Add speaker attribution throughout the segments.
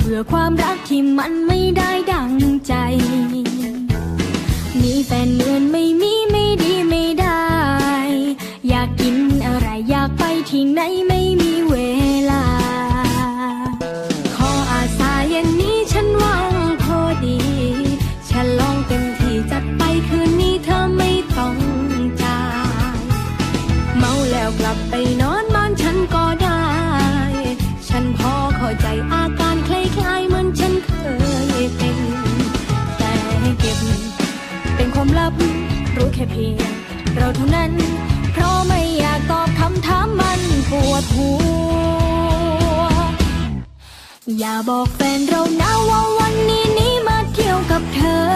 Speaker 1: เบื่อความรักที่มันไม่ได้ดังใจ มีแฟนเหมือนไม่มีไม่ดีไม่ได้ อยากกินอะไรอยากไปที่ไหน เพียง เราเท่านั้น เพราะไม่อยากตอบคำถามมันปวดหัว อย่าบอกแฟนเรานะว่าวันนี้นี้มาเที่ยวกับเธอ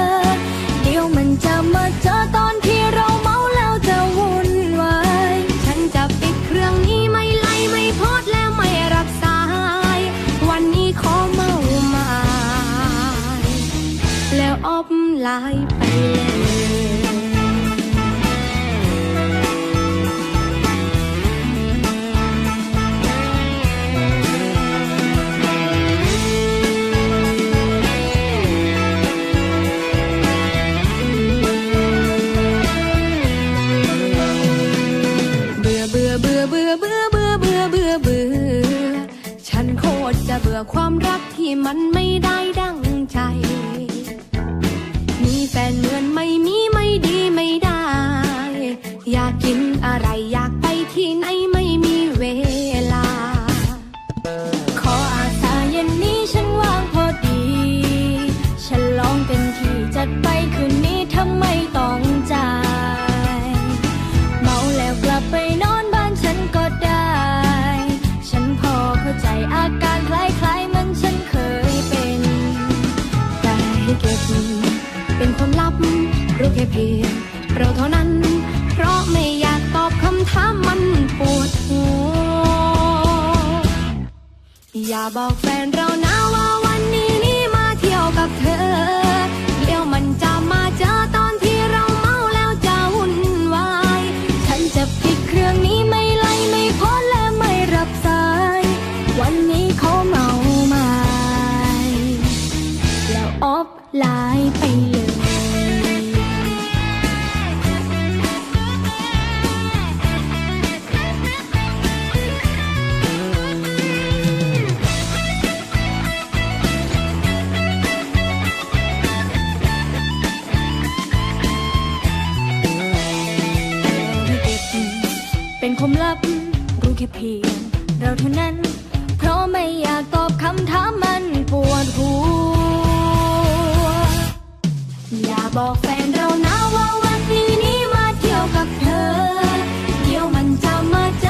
Speaker 1: เดี๋ยวมันจะมาเจอตอนที่เราเมาแล้วจะวุ่นวายฉันจะปิดเครื่องนี้ไม่ไล่ไม่โพสต์และไม่รับสาย วันนี้ขอเมาหมาแล้วออฟไลน์ไปเลย ความรักที่มันไม่ได้ดังใจ มีแฟนเหมือนไม่มีไม่ดีไม่ได้ อยากกินอะไรอยากไปที่ไหน แค่เพียงเราเท่านั้น เพราะไม่อยากตอบคำถามมันปวดหัว อย่าบอกแฟนเรานะว่าวันนี้นี่มาเที่ยวกับเธอ เดี๋ยวมันจะมาเจอตอนที่เราเมาแล้วจะวุ่นวาย ฉันจะปิดเครื่องนี้ไม่ไล่ไม่พสต์และไม่รับสาย วันนี้เขาเมาไมาแล้วออฟไลน์ไป เพียง เราเท่านั้น เพราะไม่อยากตอบคำถามมันปวดหัว อย่าบอกแฟนเรานะว่าวันนี้นี้มาเที่ยวกับเธอ เดี๋ยวมันจะมาเจอ